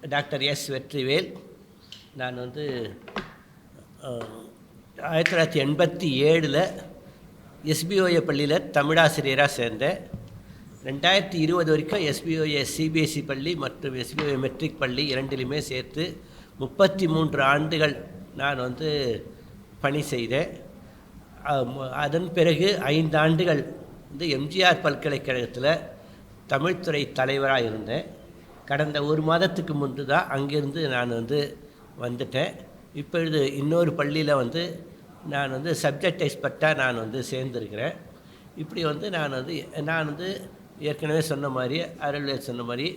Doctor S Vetrivel. நான் வந்து ஆயிரத்தி தொள்ளாயிரத்தி எண்பத்தி ஏழில் எஸ்பிஓஏ பள்ளியில் தமிழாசிரியராக சேர்ந்தேன். ரெண்டாயிரத்தி இருபது வரைக்கும் எஸ்பிஓஏ சிபிஎஸ்சி பள்ளி மற்றும் எஸ்பிஓஏ மெட்ரிக் பள்ளி இரண்டிலுமே சேர்த்து முப்பத்தி மூன்று ஆண்டுகள் நான் வந்து பணி செய்தேன். அதன் பிறகு ஐந்து ஆண்டுகள் வந்து எம்ஜிஆர் பல்கலைக்கழகத்தில் தமிழ்துறை தலைவராக இருந்தேன். கடந்த ஒரு மாதத்துக்கு முன்பு தான் அங்கேருந்து நான் வந்து வந்துட்டேன். இப்பொழுது இன்னொரு பள்ளியில் வந்து நான் வந்து சப்ஜெக்ட் எக்ஸ்பர்ட்டாக நான் வந்து சேர்ந்துருக்கிறேன். இப்படி வந்து நான் வந்து நான் வந்து ஏற்கனவே சொன்ன மாதிரி அருள் சொன்ன மாதிரி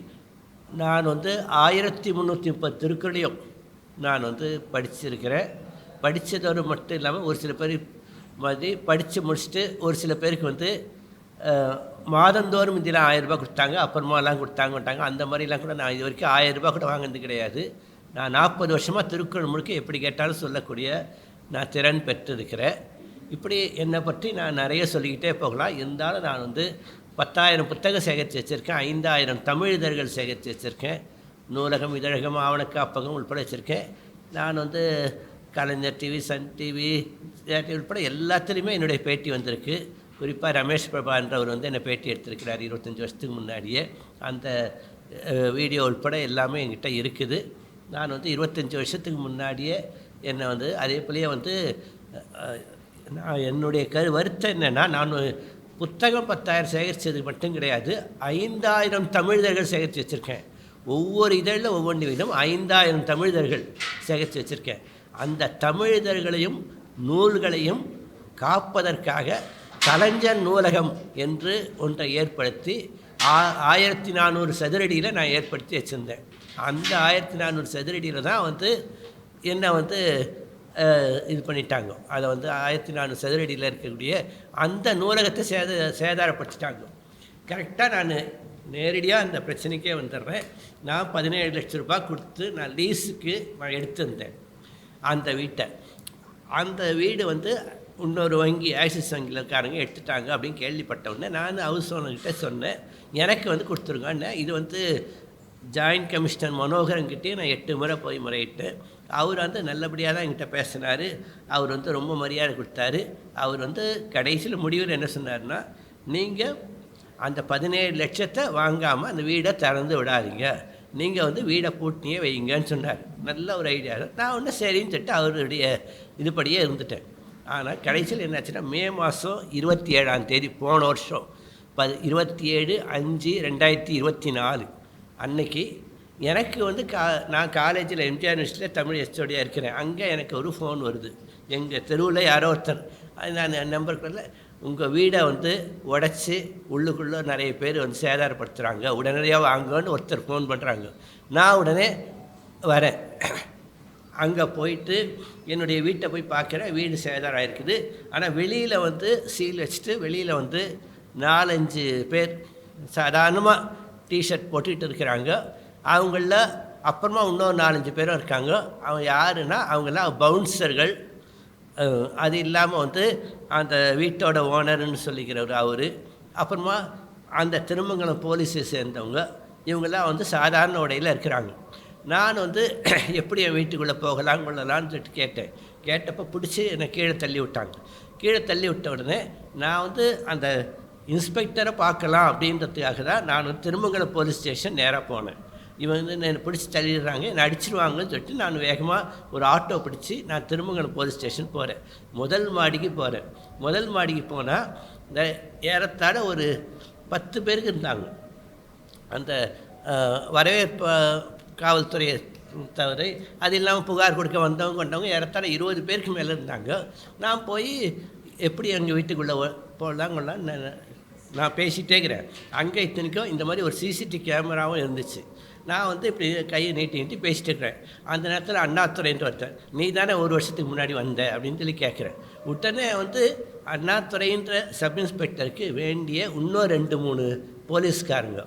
நான் வந்து ஆயிரத்தி முந்நூற்றி முப்பது திருக்குறளையும் நான் வந்து படிச்சிருக்கிறேன். படித்ததோடு மட்டும் இல்லாமல் ஒரு சில பேர் மாதிரி படித்து முடிச்சுட்டு ஒரு சில பேருக்கு வந்து மாதந்தோறும் இதெல்லாம் ஆயிரம் கொடுத்தாங்க அப்புறமாலாம் கொடுத்தாங்கட்டாங்க அந்த மாதிரிலாம் கூட நான் இது வரைக்கும் ஆயிரம் கூட வாங்கினது கிடையாது. நான் நாற்பது வருஷமாக திருக்குறள் முழுக்க எப்படி கேட்டாலும் சொல்லக்கூடிய நான் திறன் பெற்றிருக்கிறேன். இப்படி என்னை பற்றி நான் நிறைய சொல்லிக்கிட்டே போகலாம். இருந்தாலும் நான் வந்து பத்தாயிரம் புத்தகம் சேகரித்து வச்சுருக்கேன் ஐந்தாயிரம் தமிழ் இதழ்கள் சேகரித்து வச்சுருக்கேன் நூலகம் இதழகம் ஆவணக்காப்பகம் உட்பட வச்சுருக்கேன். நான் வந்து Kalaignar TV Sun TV TV உட்பட எல்லாத்துலேயுமே என்னுடைய பேட்டி வந்திருக்கு. குறிப்பாக ரமேஷ் பிரபான்றவர் வந்து என்னை பேட்டி எடுத்திருக்கிறார் இருபத்தஞ்சி வருஷத்துக்கு முன்னாடியே. அந்த வீடியோ உட்பட எல்லாமே என்கிட்ட இருக்குது. நான் வந்து இருபத்தஞ்சி வருஷத்துக்கு முன்னாடியே என்னை வந்து அதே போலயே வந்து நான் என்னுடைய கரு வருத்தம் என்னென்னா நான் புத்தகம் பத்தாயிரம் சேகரித்தது மட்டும் கிடையாது ஐந்தாயிரம் தமிழர்கள் சேகரித்து வச்சுருக்கேன். ஒவ்வொரு இதழில் ஒவ்வொன்று விதம் ஐந்தாயிரம் தமிழர்கள் சேகரித்து வச்சுருக்கேன். அந்த தமிழர்களையும் நூல்களையும் காப்பதற்காக கலைஞர் நூலகம் என்று ஒன்றை ஏற்படுத்தி ஆ ஆயிரத்தி நானூறு சதுரடியில் நான் ஏற்படுத்தி வச்சுருந்தேன். அந்த ஆயிரத்தி நானூறு சதுரடியில் தான் வந்து என்னை வந்து இது பண்ணிட்டாங்க. அதை வந்து ஆயிரத்தி நானூறு சதுரடியில் இருக்கக்கூடிய அந்த நூலகத்தை சேத சேதாரப்படுத்திட்டாங்க. கரெக்டாக நான் நேரடியாக அந்த பிரச்சனைக்கே வந்துடுறேன். நான் பதினேழு லட்ச ரூபாய் கொடுத்து நான் லீஸுக்கு நான் எடுத்திருந்தேன். அந்த வீட்டை. அந்த வீடு வந்து இன்னொரு வங்கி ஆக்சிஸ் வங்கியில் இருக்காருங்க எடுத்துட்டாங்க அப்படின்னு கேள்விப்பட்ட உடனே நான் ஹவுஸ் ஓனர்கிட்ட சொன்னேன். எனக்கு வந்து கொடுத்துருங்கன்னு. இது வந்து ஜாயின்ட் கமிஷனர் மனோகரங்கிட்டே நான் எட்டு முறை போய் முறையிட்டேன். அவர் வந்து நல்லபடியாக தான் என்கிட்ட பேசினார். அவர் வந்து ரொம்ப மரியாதை கொடுத்தாரு. அவர் வந்து கடைசியில் முடிவில் என்ன சொன்னார்னா நீங்கள் அந்த பதினேழு லட்சத்தை வாங்காமல் அந்த வீடை திறந்து விடாதீங்க. நீங்கள் வந்து வீடை பூட்டினியே வைங்கன்னு சொன்னார். நல்ல ஒரு ஐடியா நான் ஒன்று சரின்னு சொல்லிட்டு அவருடைய இதுபடியே இருந்துட்டேன். ஆனால் கடைசியில் என்னாச்சுன்னா மே மாதம் இருபத்தி ஏழாம் தேதி போன வருஷம் ப இருபத்தி ஏழு அஞ்சு ரெண்டாயிரத்தி இருபத்தி நாலு அன்னைக்கு எனக்கு வந்து கா நான் காலேஜில் எம்ஜிஆர் யூனிவர்சிட்டியில் தமிழ் எஸ்டோடியாக இருக்கிறேன். அங்கே எனக்கு ஒரு ஃபோன் வருது. எங்கள் தெருவில் யாரோ ஒருத்தர். அது நான் நம்பருக்குள்ள உங்கள் வீடை வந்து உடச்சி உள்ளுக்குள்ளே நிறைய பேர் வந்து சேதாரப்படுத்துகிறாங்க உடனடியாக வாங்கன்னு ஒருத்தர் ஃபோன் பண்ணுறாங்க நான் உடனே வரேன். அங்கே போயிட்டு என்னுடைய வீட்டை போய் பார்க்குறேன் வீடு சேதாரம் ஆயிருக்குது ஆனால் வெளியில் வந்து சீல் வச்சுட்டு வெளியில் வந்து நாலஞ்சு பேர் சாதாரணமாக டிஷர்ட் போட்டுகிட்டு இருக்கிறாங்க. அவங்கள அப்புறமா இன்னொரு நாலஞ்சு பேரும் இருக்காங்க. அவங்க யாருன்னா அவங்கெல்லாம் பவுன்சர்கள் அது இல்லாமல் வந்து அந்த வீட்டோட ஓனர்னு சொல்லிக்கிறவர் அவர். அப்புறமா அந்த திருமங்கலம் போலீஸை சேர்ந்தவங்க. இவங்கெல்லாம் வந்து சாதாரண உடையில் இருக்கிறாங்க. நான் வந்து எப்படி என் வீட்டுக்குள்ளே போகலாம் கொள்ளலாம்னு சொல்லிட்டு கேட்டேன். கேட்டப்போ பிடிச்சி என்னை கீழே தள்ளி விட்டாங்க. கீழே தள்ளி விட்ட உடனே நான் வந்து அந்த இன்ஸ்பெக்டரை பார்க்கலாம் அப்படின்றதுக்காக தான் நான் வந்து திருமங்கலம் போலீஸ் ஸ்டேஷன் நேராக போனேன். இவன் வந்து என்னை பிடிச்சி தள்ளிடுறாங்க என்னை அடிச்சிருவாங்கன்னு சொல்லிட்டு நான் வேகமாக ஒரு ஆட்டோ பிடிச்சி நான் திருமங்கலம் போலீஸ் ஸ்டேஷன் போகிறேன் முதல் மாடிக்கு போகிறேன் முதல் மாடிக்கு போனால் இந்த ஏறத்தாழ ஒரு பத்து பேருக்கு இருந்தாங்க. அந்த வரவேற்ப வரவேற்பு காவல்துறையை தவிர அது இல்லாமல் புகார் கொடுக்க வந்தவங்க கொண்டவங்க ஏறத்தாழ இருபது பேருக்கு மேலே இருந்தாங்க. நான் போய் எப்படி எங்கள் வீட்டுக்குள்ளே போகலாம் கொள்ளலாம் நான் நான் பேசிகிட்டே இருக்கிறேன். அங்கே இத்தனைக்கும் இந்த மாதிரி ஒரு சிசிடிவி கேமராவும் இருந்துச்சு. நான் வந்து இப்படி கையை நீட்டி நீட்டி பேசிட்டு இருக்கிறேன். அந்த நேரத்தில் அண்ணாத்துறைன்ட்டு ஒருத்தன் நீ தானே ஒரு வருஷத்துக்கு முன்னாடி வந்த? அப்படின்னு சொல்லி கேட்குறேன். உடனே வந்து அண்ணாதுரைன்ற சப் இன்ஸ்பெக்டருக்கு வேண்டிய இன்னும் ரெண்டு மூணு போலீஸ்காரங்க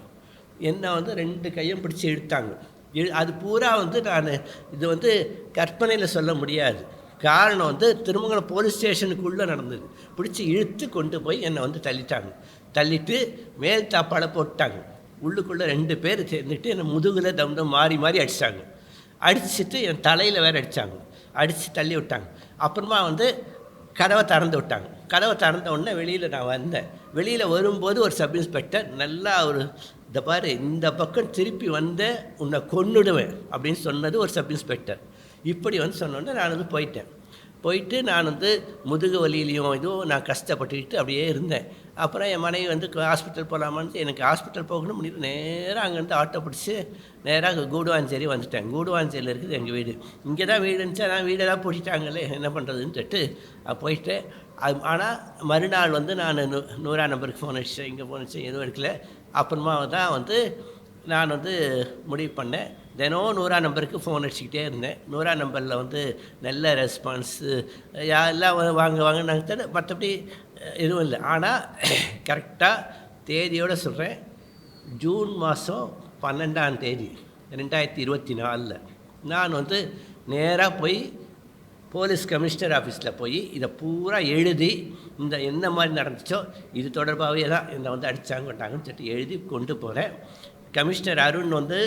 என்னை வந்து ரெண்டு கையும் பிடிச்சி இழுத்தாங்க. அது பூரா வந்து நான் இது வந்து கற்பனையில் சொல்ல முடியாது. காரணம் வந்து திருமங்கலம் போலீஸ் ஸ்டேஷனுக்குள்ளே நடந்தது. பிடிச்சி இழுத்து கொண்டு போய் என்னை வந்து தள்ளிட்டாங்க. தள்ளிட்டு மேல் தாப்பாடை போட்டாங்க. உள்ளுக்குள்ளே ரெண்டு பேர் சேர்ந்துட்டு என்னை முதுகில் தம் தம் மாறி மாறி அடித்தாங்க அடிச்சுட்டு என் தலையில் வேற அடித்தாங்க அடித்து தள்ளி விட்டாங்க. அப்புறமா வந்து கதவை திறந்து விட்டாங்க. கதவை திறந்த உடனே வெளியில் நான் வந்தேன். வெளியில் வரும்போது ஒரு சப் இன்ஸ்பெக்டர் நல்லா ஒரு இந்த பாரு இந்த பக்கம் திருப்பி வந்து உன்னை கொன்னுடுவேன் அப்படின்னு சொன்னது ஒரு சப் இன்ஸ்பெக்டர். இப்படி வந்து சொன்னோடனே நான் வந்து போயிட்டேன். போயிட்டு நான் வந்து முதுகு வலியிலையும் இதுவும் நான் கஷ்டப்பட்டுக்கிட்டு அப்படியே இருந்தேன். அப்புறம் என் மனைவி வந்து ஹாஸ்பிட்டல் போகலாமான்னு எனக்கு ஹாஸ்பிட்டல் போகணும் முடியும் நேராக அங்கேருந்து ஆட்டோ பிடிச்சி நேராக கூடுவாஞ்சேரி வந்துட்டேன். கூடுவாஞ்சேரியில் இருக்குது எங்கள் வீடு. இங்கே தான் வீடு இருந்துச்சு? நான் வீடெல்லாம் பிடிச்சிட்டாங்களே என்ன பண்ணுறதுன்னு சொல்லிட்டு போயிட்டு அது ஆனால் மறுநாள் வந்து நான் நூ நூறா நம்பருக்கு ஃபோன் அடித்தேன் இங்கே ஃபோன் அடித்தேன் எதுவும் எடுக்கல. அப்புறமா தான் வந்து நான் வந்து முடிவு பண்ணேன். தினம் நூறா நம்பருக்கு ஃபோன் அடிச்சுக்கிட்டே இருந்தேன். நூறா நம்பரில் வந்து நல்ல ரெஸ்பான்ஸு யா எல்லாம் வாங்க வாங்க வாங்கினாங்க தவிர மற்றபடி எதுவும் இல்லை. ஆனால் கரெக்டாக தேதியோடு சொல்கிறேன் ஜூன் மாதம் பன்னெண்டாம் தேதி ரெண்டாயிரத்தி இருபத்தி நாலில். நான் வந்து நேராக போய் போலீஸ் கமிஷனர் ஆஃபீஸில் போய் இதை பூரா எழுதி இந்த என்ன மாதிரி நடந்துச்சோ இது தொடர்பாகவே தான் என்னை வந்து அடித்தாங்க கொண்டாங்கன்னு சொல்லிட்டு எழுதி கொண்டு போகிறேன் கமிஷனர் அருண் வந்து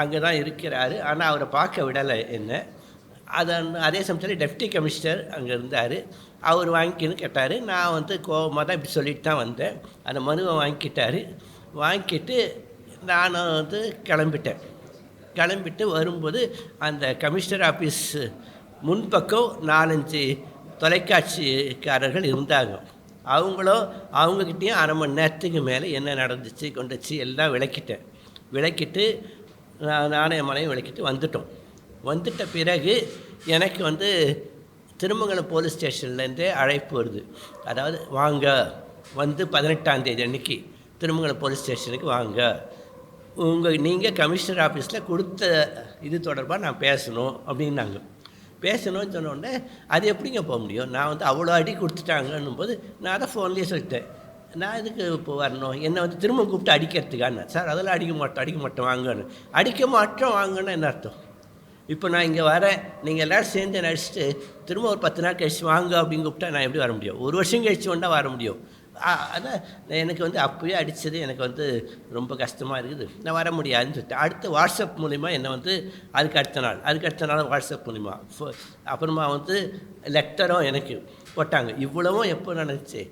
அங்கே தான் இருக்கிறாரு. ஆனால் அவரை பார்க்க விடலை என்ன. அதை அதே சமயத்தில் டெப்டி கமிஷனர் அங்கே இருந்தார். அவர் வாங்கிக்கணும்னு கேட்டார். நான் வந்து கோபமாக தான் இப்படி சொல்லிட்டு தான் வந்தேன். அந்த மனுவை வாங்கிக்கிட்டார். வாங்கிக்கிட்டு நான் வந்து கிளம்பிட்டேன். கிளம்பிட்டு வரும்போது அந்த கமிஷனர் ஆஃபீஸ் முன்பக்கம் நாலஞ்சு தொலைக்காட்சிக்காரர்கள் இருந்தாங்க. அவங்களும் அவங்கக்கிட்டேயும் அரை மணி நேரத்துக்கு மேலே என்ன நடந்துச்சு கொண்டுச்சு எல்லாம் விளக்கிட்டேன். விளக்கிட்டு நான் நாணயமலையும் விளக்கிட்டு வந்துட்டோம். வந்துட்ட பிறகு எனக்கு வந்து திருமங்கலம் போலீஸ் ஸ்டேஷன்லேருந்தே அழைப்பு வருது. அதாவது வாங்க வந்து பதினெட்டாம் தேதி அன்னைக்கு திருமங்கலம் போலீஸ் ஸ்டேஷனுக்கு வாங்க. உங்கள் நீங்கள் கமிஷனர் ஆஃபீஸில் கொடுத்த இது தொடர்பாக நான் பேசணும் அப்படின்னாங்க. பேசணும்னு சொன்னோடனே அது எப்படிங்க போக முடியும்? நான் வந்து அவ்வளோ அடி கொடுத்துட்டாங்கன்னும் போது நான் அதை ஃபோன்லேயே சொல்லிட்டேன். நான் எதுக்கு இப்போ வரணும்? என்னை வந்து திரும்ப கூப்பிட்டு அடிக்கிறதுக்கான. சார் அதெல்லாம் அடிக்க மாட்டோம் அடிக்க மாட்டோம் வாங்கன்னு. அடிக்க மாட்டோம் வாங்கன்னு என்ன அர்த்தம்? இப்போ நான் இங்கே வரேன். நீங்கள் எல்லோரும் சேர்ந்து நடிச்சுட்டு திரும்ப ஒரு பத்து நாள் கழிச்சு வாங்க அப்படின்னு கூப்பிட்டா நான் எப்படி வர முடியும்? ஒரு வருஷம் கழிச்சு வந்தால் வர முடியும். ஆ- அதான். எனக்கு வந்து அப்போயே அடித்தது எனக்கு வந்து ரொம்ப கஷ்டமாக இருக்குது. நான் வர முடியாதுன்னு சொல்லிட்டேன். அடுத்து வாட்ஸ்அப் மூலிமா என்னை வந்து அதுக்கு அடுத்த நாள் அதுக்கு அடுத்த நாள் வாட்ஸ்அப் மூலிமா ஃபோ- அப்புறமா வந்து லெட்டரும் எனக்கு போட்டாங்க இவ்வளவும் எப்போ நடந்துச்சு?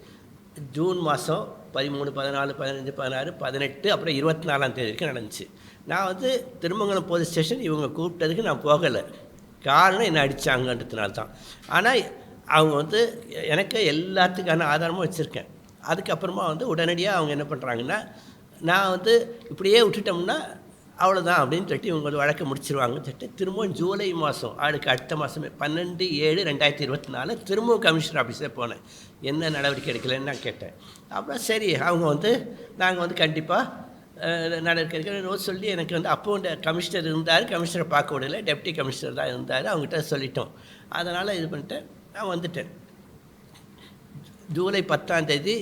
ஜூன் மாதம் பதிமூணு பதினாலு பதினஞ்சு பதினாறு பதினெட்டு அப்புறம் இருபத்தி நாலாம் தேதி வரைக்கும் நடந்துச்சு. நான் வந்து திருமங்கலம் போலீஸ் ஸ்டேஷன் இவங்க கூப்பிட்டதுக்கு நான் போகலை. காரணம் என்ன அடித்தாங்கன்றதுனால தான். ஆனால் அவங்க வந்து எனக்கு எல்லாத்துக்கான ஆதாரமும் வச்சுருக்கேன். அதுக்கப்புறமா வந்து உடனடியாக அவங்க என்ன பண்ணுறாங்கன்னா நான் வந்து இப்படியே விட்டுட்டோம்னா அவ்வளோதான் அப்படின்னு சொல்லிட்டு இவங்க வந்து வழக்கை முடிச்சிருவாங்கன்னு சொல்லிட்டு திரும்பவும் ஜூலை மாதம் அதுக்கு அடுத்த மாதமே பன்னெண்டு ஏழு ரெண்டாயிரத்தி இருபத்தி நாலு திரும்பவும் கமிஷனர் ஆஃபீஸே போனேன். என்ன நடவடிக்கை எடுக்கலைன்னு நான் கேட்டேன். அப்புறம் சரி அவங்க வந்து நாங்கள் வந்து கண்டிப்பாக நடவடிக்கை எடுக்கணும்னு சொல்லி எனக்கு வந்து அப்போ கமிஷனர் இருந்தார் கமிஷனரை பார்க்க விடல டெப்டி கமிஷனர் தான் இருந்தார் அவங்ககிட்ட சொல்லிட்டோம். அதனால் இது பண்ணிட்டு நான் வந்துட்டேன். ஜூலை பத்தாம் தேதி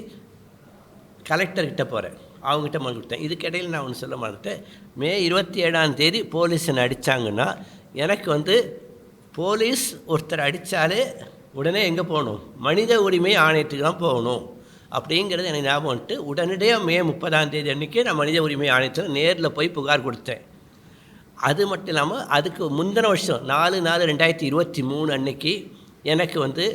கலெக்டர்கிட்ட போகிறேன் அவங்ககிட்ட மனு கொடுத்தேன். இதுக்கிடையில் நான் ஒன்று சொல்ல மறந்துட்டேன். மே இருபத்தி ஏழாம் தேதி போலீஸ் என்னை அடித்தாங்கன்னா எனக்கு வந்து போலீஸ் ஒருத்தர் அடித்தாலே உடனே எங்கே போகணும்? மனித உரிமை ஆணையத்துக்கு தான் போகணும். அப்படிங்கிறது எனக்கு ஞாபகம் வந்துட்டு உடனடியாக மே முப்பதாம் தேதி அன்றைக்கி நான் மனித உரிமை ஆணையத்தில் நேரில் போய் புகார் கொடுத்தேன். அது மட்டும் இல்லாமல் அதுக்கு முந்தின வருஷம் நாலு நாலு ரெண்டாயிரத்தி இருபத்தி மூணு அன்னைக்கு எனக்கு வந்து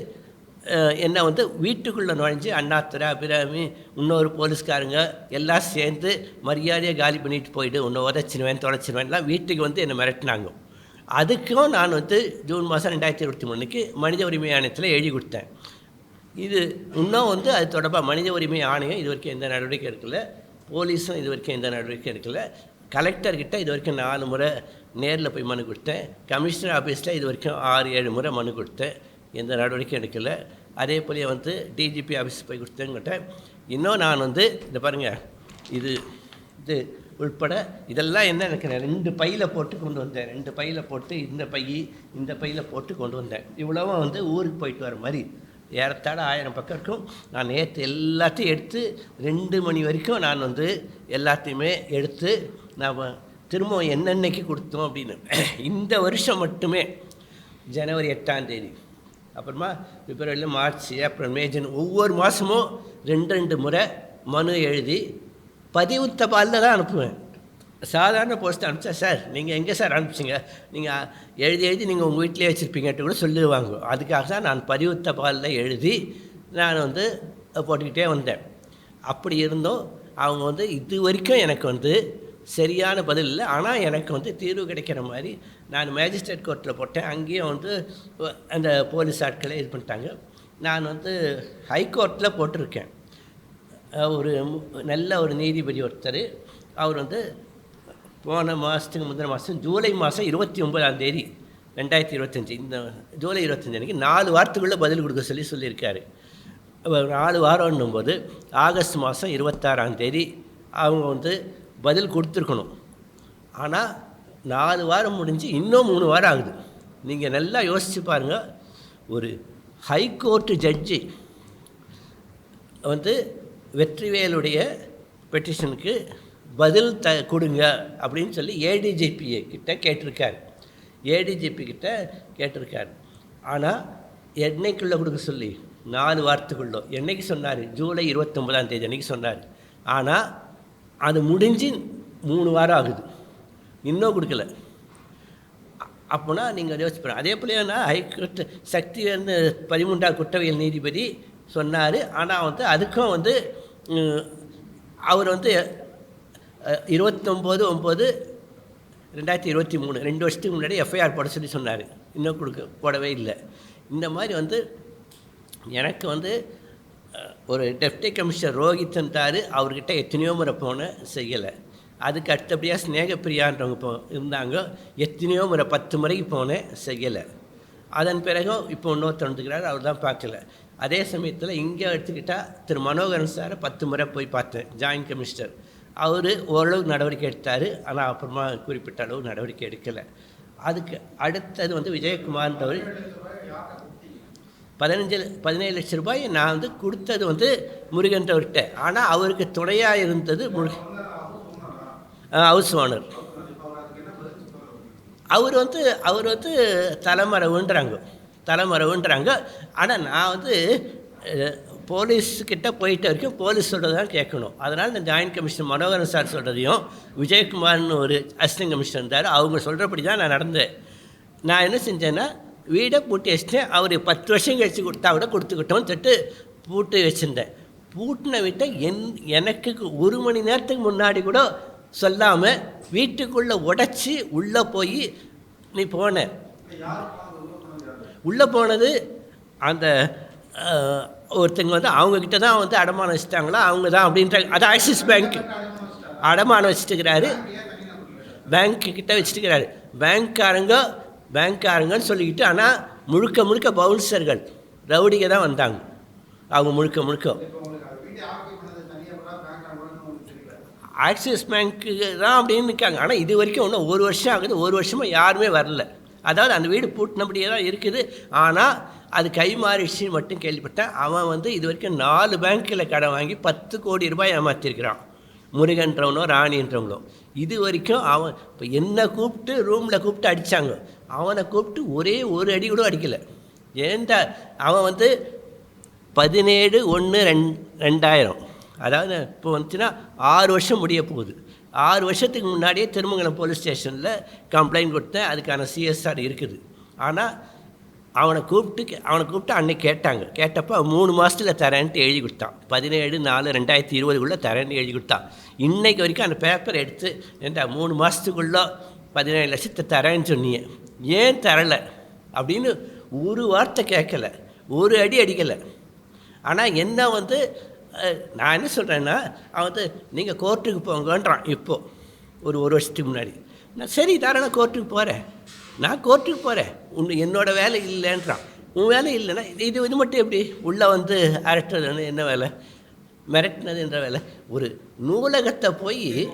என்ன வந்து வீட்டுக்குள்ளே நுழைஞ்சு அண்ணாத்துறை அபிராமி இன்னொரு போலீஸ்காரங்க எல்லாம் சேர்ந்து மரியாதையை காலி பண்ணிட்டு போயிட்டு உன்னை உதச்சிருவேன் தொலைச்சிருவேன்லாம் வீட்டுக்கு வந்து என்னை மிரட்டினாங்க. அதுக்கும் நான் வந்து ஜூன் மாதம் ரெண்டாயிரத்தி இருபத்தி மூணுக்கு மனித உரிமை ஆணையத்தில் எழுதி கொடுத்தேன். இது இன்னும் வந்து அது தொடர்பாக மனித உரிமை ஆணையம் இது வரைக்கும் எந்த நடவடிக்கை எடுக்கல போலீஸும் இது வரைக்கும் எந்த நடவடிக்கை எடுக்கல. கலெக்டர்கிட்ட இது வரைக்கும் நாலு முறை நேரில் போய் மனு கொடுத்தேன். கமிஷனர் ஆஃபீஸில் இது வரைக்கும் ஆறு ஏழு முறை மனு கொடுத்தேன். எந்த நடவடிக்கையும் எடுக்கல. அதே போல வந்து டிஜிபி ஆஃபீஸ் போய் கொடுத்தேங்கிட்டேன் இன்னும் நான் வந்து இந்த பாருங்கள் இது இது உள்பட இதெல்லாம் என்ன எனக்கு ரெண்டு பையில் போட்டு கொண்டு வந்தேன். ரெண்டு பையில் போட்டு இந்த பை இந்த பையில் போட்டு கொண்டு வந்தேன். இவ்வளவும் வந்து ஊருக்கு போயிட்டு வர மாதிரி. ஏறத்தாழ ஆயிரம் பக்கம் இருக்கும். நான் நேற்று எல்லாத்தையும் எடுத்து ரெண்டு மணி வரைக்கும் நான் வந்து எல்லாத்தையுமே எடுத்து நான் திரும்ப என்னென்னைக்கு கொடுத்தோம் அப்படின்னு. இந்த வருஷம் மட்டுமே ஜனவரி எட்டாம் தேதி. அப்புறமா பிப்ரவரியில் மார்ச் ஏப்ரல் மே ஜூன் ஒவ்வொரு மாதமும் ரெண்டு ரெண்டு முறை மனு எழுதி பதிவு தபாலில் தான் அனுப்புவேன். சாதாரண போஸ்ட் அனுப்பிச்சா சார் நீங்கள் எங்கே சார் அனுப்பிச்சிங்க? நீங்கள் எழுதி எழுதி நீங்கள் உங்கள் வீட்டிலே வச்சுருப்பீங்கன்ட்டு கூட சொல்லுவாங்க அதுக்காக தான் நான் பதிவு தபாலில் எழுதி நான் வந்து போட்டுக்கிட்டே வந்தேன். அப்படி இருந்தும் அவங்க வந்து இது வரைக்கும் எனக்கு வந்து சரியான பதில் இல்லை. ஆனால் எனக்கு வந்து தீர்வு கிடைக்கிற மாதிரி நான் மேஜிஸ்ட்ரேட் கோர்ட்டில் போட்டேன். அங்கேயும் வந்து அந்த போலீஸ் ஆட்களை இது பண்ணிட்டாங்க. நான் வந்து ஹைகோர்ட்டில் போட்டிருக்கேன். ஒரு நல்ல ஒரு நீதிபதி ஒருத்தர். அவர் வந்து போன மாதத்துக்கு முந்தின மாதம் ஜூலை மாதம் இருபத்தி ஒன்பதாம் தேதி ரெண்டாயிரத்தி இருபத்தஞ்சி இந்த ஜூலை இருபத்தஞ்சி அன்றைக்கி நாலு வாரத்துக்குள்ளே பதில் கொடுக்க சொல்லி சொல்லியிருக்காரு. நாலு வாரம்னும் போது ஆகஸ்ட் மாதம் இருபத்தாறாம் தேதி அவங்க வந்து பதில் கொடுத்துருக்கணும். ஆனால் நாலு வாரம் முடிஞ்சு இன்னும் மூணு வாரம் ஆகுது. நீங்கள் நல்லா யோசித்து பாருங்கள் ஒரு ஹைகோர்ட்டு ஜட்ஜி வந்து வெற்றிவேலுடைய பெட்டிஷனுக்கு பதில் த கொடுங்க அப்படின்னு சொல்லி ஏடிஜிபியை கிட்ட கேட்டிருக்கார். ஏடிஜிபி கிட்ட கேட்டிருக்கார். ஆனால் என்னைக்குள்ளே கொடுக்க சொல்லி? நாலு வாரத்துக்குள்ளே. என்னைக்கு சொன்னார்? ஜூலை இருபத்தொம்பதாம் தேதி அன்றைக்கி சொன்னார். ஆனால் அது முடிஞ்சு மூணு வாரம் ஆகுது. இன்னும் கொடுக்கல. அப்போனா நீங்கள் யோசிச்சு பாருங்க. அதே போலனா ஹைகோர்ட் சக்தி வந்து பதிமூன்றாம் குற்றவியல் நீதிபதி சொன்னார். ஆனால் வந்து அதுக்கும் வந்து அவர் வந்து இருபத்தொம்போது ஒம்பது ரெண்டாயிரத்தி இருபத்தி மூணு ரெண்டு வருஷத்துக்கு முன்னாடி எஃப்ஐஆர் போட சொல்லி சொன்னார். இன்னும் கொடுக்க போடவே இல்லை. இந்த மாதிரி வந்து எனக்கு வந்து ஒரு டெப்டி கமிஷனர் ரோஹித் தார் அவர்கிட்ட எத்தனையோ முறை போனேன் செய்யலை. அதுக்கு அடுத்தபடியாக ஸ்நேகப்பிரியான்றவங்க போ இருந்தாங்க. எத்தனையோ முறை பத்து முறைக்கு போனேன் செய்யலை. அதன் பிறகும் இப்போ இன்னொருத்தர் வந்துக்கிறார் அவர் தான் பார்க்கல. அதே சமயத்தில் இங்கே எடுத்துக்கிட்டால் திரு மனோகரன் சாரை பத்து முறை போய் பார்த்தேன் ஜாயின்ட் கமிஷனர். அவர் ஓரளவு நடவடிக்கை எடுத்தார் ஆனால் அப்புறமா குறிப்பிட்ட அளவு நடவடிக்கை எடுக்கலை. அதுக்கு அடுத்தது வந்து விஜயகுமார்ன்றவர் பதினஞ்சு பதினேழு லட்ச ரூபாய் நான் வந்து கொடுத்தது வந்து முருகன்றவர்கிட்ட ஆனால் அவருக்கு துணையாக இருந்தது முரு ஹவுஸ் ஓனர். அவர் வந்து அவர் வந்து தலைமறைவுன்றாங்க தலைமறைவுன்றாங்க. ஆனால் நான் வந்து போலீஸ்கிட்ட போயிட்ட வரைக்கும் போலீஸ் சொல்கிறது தான் கேட்கணும். அதனால் இந்த ஜாயின்ட் கமிஷனர் மனோகரன் சார் சொல்கிறதையும் விஜயகுமார்னு ஒரு அசிஸ்டன்ட் கமிஷனர் இருந்தார். அவங்க சொல்கிறபடி தான் நான் நடந்தேன். நான் என்ன செஞ்சேன்னா வீடை பூட்டி வச்சுட்டேன் அவர் பத்து வருஷம் கழிச்சு கொடுத்தா கூட கொடுத்துக்கிட்டோம்னு சொல்லிட்டு பூட்டி வச்சுருந்தேன். பூட்டின வீட்டை என் எனக்கு ஒரு மணி நேரத்துக்கு முன்னாடி கூட சொல்லாமல் வீட்டுக்குள்ளே உடச்சி உள்ளே போய் நீ போன. உள்ளே போனது அந்த ஒருத்தங்க வந்து அவங்கக்கிட்ட தான் வந்து அடமானம் வச்சுட்டாங்களா? அவங்க தான் அப்படின்றாங்க அது ஆக்சிஸ் பேங்க் அடமானம் வச்சுட்டுக்கிறாரு. பேங்க்கு கிட்ட வச்சுட்டுக்கிறாரு. பேங்க்காரங்க பேங்க்காரங்கன்னு சொல்லிக்கிட்டு ஆனால் முழுக்க முழுக்க பவுன்சர்கள் ரவுடிங்க தான் வந்தாங்க. அவங்க முழுக்க முழுக்க. ஆக்சிஸ் பேங்க்கு தான் அப்படின்னு இருக்காங்க ஆனால் இது வரைக்கும் இன்னும் ஒரு வருஷம் ஆகுது ஒரு வருஷமாக யாருமே வரல. அதாவது அந்த வீடு பூட்டினபடியே தான் இருக்குது. ஆனால் அது கை மாறிடுச்சின்னு மட்டும் கேள்விப்பட்டேன். அவன் வந்து இது வரைக்கும் நாலு பேங்க்கில் கடன் வாங்கி பத்து கோடி ரூபாய் ஏமாற்றிருக்கிறான் முருகன்றவனோ ராணின்றவங்களோ. இது வரைக்கும் அவன் இப்போ என்னை கூப்பிட்டு ரூமில் கூப்பிட்டு அடித்தாங்க அவனை கூப்பிட்டு ஒரே ஒரு அடி கூட அடிக்கலை. ஏன்டா அவன் வந்து பதினேழு ஒன்று ரெண் ரெண்டாயிரம். அதாவது இப்போ வந்துச்சுன்னா ஆறு வருஷம் முடிய போகுது. ஆறு வருஷத்துக்கு முன்னாடியே திருமங்கலம் போலீஸ் ஸ்டேஷனில் கம்ப்ளைண்ட் கொடுத்தேன். அதுக்கான சிஎஸ்ஆர் இருக்குது. ஆனால் அவனை கூப்பிட்டு கே- அவனை கூப்பிட்டு அன்னைக்கு கேட்டாங்க. கேட்டப்போ மூணு மாதத்தில் தரேன்ட்டு எழுதி கொடுத்தான். பதினேழு நாலு ரெண்டாயிரத்தி இருபதுக்குள்ளே தரேன்னு எழுதி கொடுத்தான். இன்றைக்கு வரைக்கும் அந்த பேப்பர் எடுத்து ஏன்டா மூணு மாதத்துக்குள்ளே பதினேழு லட்சத்தை தரேன்னு சொன்னீங்க. ஏன் தரலை? அப்படின்னு ஒரு வார்த்தை கேட்கல. ஒரு அடி அடிக்கலை. ஆனால் என்ன வந்து நான் என்ன சொல்கிறேன்னா அவன் வந்து நீங்கள் கோர்ட்டுக்கு போங்கன்றான் இப்போது ஒரு ஒரு வருஷத்துக்கு முன்னாடி. நான் சரி தாராளம் கோர்ட்டுக்கு போகிறேன் நான் கோர்ட்டுக்கு போகிறேன் உன் என்னோட வேலை இல்லைன்றான். உன் வேலை இல்லைன்னா இது இது இது மட்டும் எப்படி? உள்ளே வந்து அரட்டுறது என்ன வேலை? மிரட்டினது என்ற வேலை? ஒரு நூலகத்தை போய்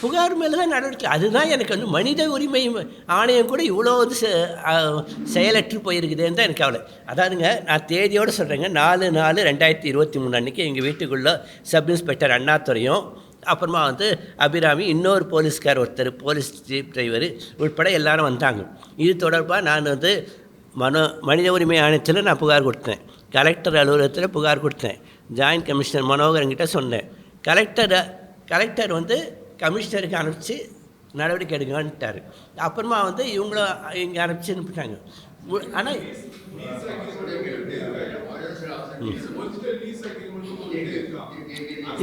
புகார் மேலே தான் நடவடிக்கை. அதுதான் எனக்கு வந்து மனித உரிமை ஆணையம் கூட இவ்வளோ வந்து செ- செயலற்று போயிருக்குதுன்னு தான் எனக்கு கவலை. அதாவதுங்க நான் தேதியோடு சொல்கிறேங்க நாலு நாலு ரெண்டாயிரத்தி இருபத்தி மூணு அன்றைக்கி எங்கள் வீட்டுக்குள்ளே சப் இன்ஸ்பெக்டர் அண்ணாதுரையும் அப்புறமா வந்து அபிராமி இன்னொரு போலீஸ்கார் ஒருத்தர் போலீஸ் ஜீப் டிரைவர் உட்பட எல்லாரும் வந்தாங்க. இது தொடர்பாக நான் வந்து மனோ மனித உரிமை ஆணையத்தில் நான் புகார் கொடுத்தேன். கலெக்டர் அலுவலகத்தில் புகார் கொடுத்தேன். ஜாயின்ட் கமிஷனர் மனோகரங்கிட்ட சொன்னேன். கலெக்டர் கலெக்டர் வந்து கமிஷனருக்கு அனுப்பிச்சு நடவடிக்கை எடுங்கன்ட்டார். அப்புறமா வந்து இவங்களும் இங்கே அனுப்பிச்சு அனுப்பிட்டாங்க ஆனால்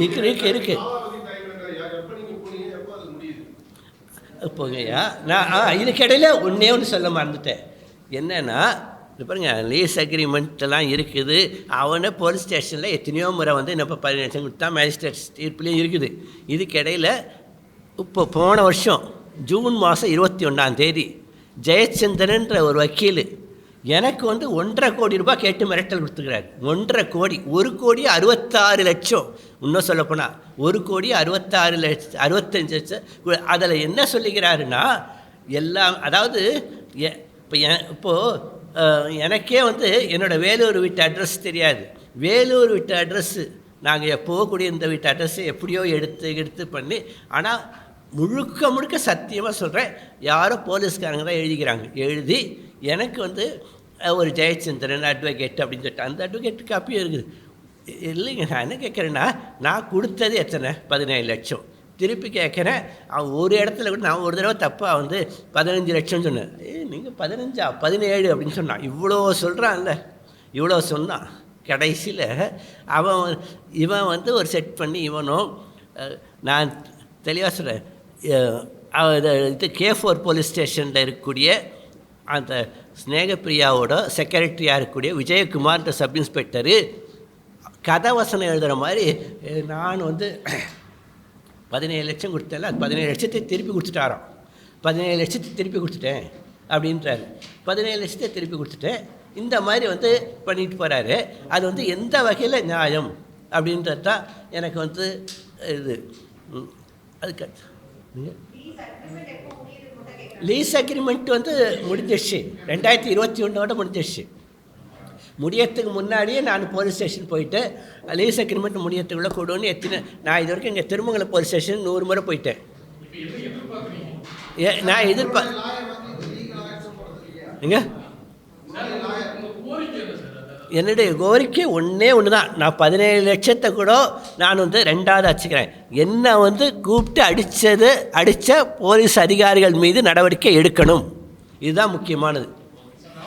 இருக்கு இருக்கு இருக்கு. போங்கய்யா நான் ஆ இதுக்கிடையில் ஒன்றே ஒன்று சொல்ல மறந்துட்டேன். என்னென்னா இது பாருங்க லீஸ் அக்ரிமெண்ட்டெல்லாம் இருக்குது. அவனை போலீஸ் ஸ்டேஷனில் எத்தனையோ முறை வந்து என்ன இப்போ பதினஞ்சு கொடுத்தா மேஜிஸ்ட்ரேட் தீர்ப்புலேயும் இருக்குது. இதுக்கிடையில் இப்போ போன வருஷம் ஜூன் மாதம் இருபத்தி ஒன்றாம் தேதி ஜெயச்சந்திரன்ற ஒரு வக்கீல் எனக்கு வந்து ஒன்றரை கோடி ரூபாய் கேட்டு மிரட்டல் கொடுத்துக்கிறாரு. ஒன்றரை கோடி. ஒரு கோடி அறுபத்தாறு லட்சம். இன்னும் சொல்லப்போனால் ஒரு கோடி அறுபத்தாறு லட்சம் அறுபத்தஞ்சு லட்சம். அதில் என்ன சொல்லிக்கிறாருன்னா எல்லாம் அதாவது எ- இப்போ என் இப்போது எனக்கே வந்து என்னோடய வேலூர் வீட்டு அட்ரஸ் தெரியாது. வேலூர் வீட்டு அட்ரஸ்ஸு நாங்கள் எப்போவோ இந்த வீட்டு அட்ரஸ்ஸை எப்படியோ எடுத்து எடுத்து பண்ணி ஆனால் முழுக்க முழுக்க சத்தியமாக சொல்கிறேன் யாரோ போலீஸ்காரங்க தான் எழுதிக்கிறாங்க. எழுதி எனக்கு வந்து ஒரு ஜெயச்சந்திரன் அட்வொகேட் அப்படின்னு சொல்லிட்டு அந்த அட்வொகேட் காப்பியும் இருக்குது. இல்லைங்க நான் என்ன கேட்குறேன்னா நான் கொடுத்தது எத்தனை? பதினேழு லட்சம். திருப்பி கேட்குறேன் அவன் ஒரு இடத்துல கூட நான் ஒரு தடவை தப்பாக வந்து பதினஞ்சு லட்சம் சொன்னேன். ஏ நீங்கள் பதினஞ்சா? பதினேழு அப்படின்னு சொன்னான். இவ்வளோ சொல்கிறான்ல இவ்வளோ சொன்னான். கடைசியில் அவன் இவன் வந்து ஒரு செட் பண்ணி இவனும் நான் தெளிவாக சொல்கிறேன் இது கே ஃபோர் போலீஸ் ஸ்டேஷனில் இருக்கக்கூடிய அந்த ஸ்னேகப்பிரியாவோட செக்ரட்டரியாக இருக்கக்கூடிய விஜயகுமார்ன்ற சப் இன்ஸ்பெக்டரு கதவசனம் எழுதுகிற மாதிரி நான் வந்து பதினேழு லட்சம் கொடுத்தேன்ல அது பதினேழு லட்சத்தை திருப்பி கொடுத்துட்டாராம். பதினேழு லட்சத்தை திருப்பி கொடுத்துட்டேன் அப்படின்றாரு. பதினேழு லட்சத்தை திருப்பி கொடுத்துட்டேன். இந்த மாதிரி வந்து பண்ணிட்டு போகிறாரு அது வந்து எந்த வகையில் நியாயம்? அப்படின்றது தான் எனக்கு வந்து இது அதுக்கு லீஸ் அக்ரிமெண்ட் வந்து முடிஞ்சிடுச்சு ரெண்டாயிரத்தி இருபத்தி ஒன்றோட முடிஞ்சிடுச்சு முடியறதுக்கு முன்னாடியே நான் போலீஸ் ஸ்டேஷன் போயிட்டு லீஸ் அக்ரிமெண்ட் முடியறதுக்குள்ளே கொடுன்னு எத்தனை நான் இது வரைக்கும் இங்கே திருமங்கலம் போலீஸ் ஸ்டேஷன் நூறு முறை போயிட்டேன். ஏ நான் எதிர்பா எங்க? என்னுடைய கோரிக்கை ஒன்றே ஒன்று தான் நான் பதினேழு லட்சத்தை கூட நான் வந்து ரெண்டாவது வச்சுக்கிறேன் என்னை வந்து கூப்பிட்டு அடித்தது அடித்த போலீஸ் அதிகாரிகள் மீது நடவடிக்கை எடுக்கணும். இதுதான் முக்கியமானது.